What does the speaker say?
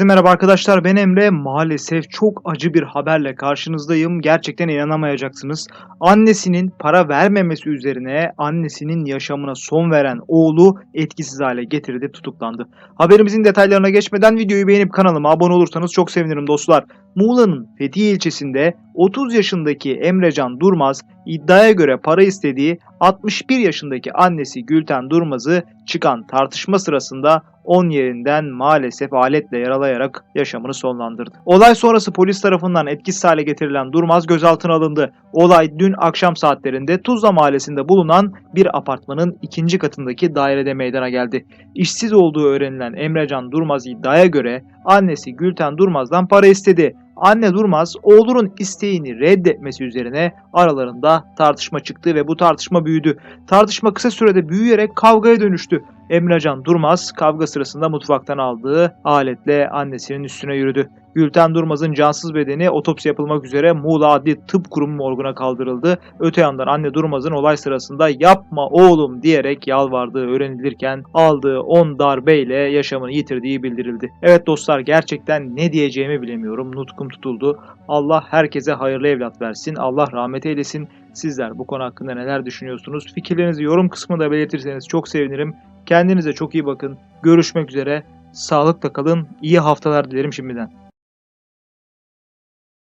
Herkese merhaba arkadaşlar ben Emre. Maalesef çok acı bir haberle karşınızdayım. Gerçekten inanamayacaksınız. Annesinin para vermemesi üzerine annesinin yaşamına son veren oğlu etkisiz hale getirildi tutuklandı. Haberimizin detaylarına geçmeden videoyu beğenip kanalıma abone olursanız çok sevinirim dostlar. Muğla'nın Fethiye ilçesinde 30 yaşındaki Emrecan Durmaz iddiaya göre para istediği 61 yaşındaki annesi Gülten Durmaz'ı çıkan tartışma sırasında 10 yerinden maalesef aletle yaralayarak yaşamını sonlandırdı. Olay sonrası polis tarafından etkisiz hale getirilen Durmaz gözaltına alındı. Olay dün akşam saatlerinde Tuzla mahallesinde bulunan bir apartmanın ikinci katındaki dairede meydana geldi. İşsiz olduğu öğrenilen Emrecan Durmaz iddiaya göre annesi Gülten Durmaz'dan para istedi. Anne Durmaz oğlunun isteğini reddetmesi üzerine aralarında tartışma çıktı ve bu tartışma büyüdü. Tartışma kısa sürede büyüyerek kavgaya dönüştü. Emrecan Durmaz kavga sırasında mutfaktan aldığı aletle annesinin üstüne yürüdü. Gülten Durmaz'ın cansız bedeni otopsi yapılmak üzere Muğla Adli Tıp Kurumu morguna kaldırıldı. Öte yandan anne Durmaz'ın olay sırasında yapma oğlum diyerek yalvardığı öğrenilirken aldığı 10 darbeyle yaşamını yitirdiği bildirildi. Evet dostlar gerçekten ne diyeceğimi bilemiyorum. Nutkum tutuldu. Allah herkese hayırlı evlat versin. Allah rahmet eylesin. Sizler bu konu hakkında neler düşünüyorsunuz? Fikirlerinizi yorum kısmında belirtirseniz çok sevinirim. Kendinize çok iyi bakın. Görüşmek üzere. Sağlıkla kalın. İyi haftalar dilerim şimdiden.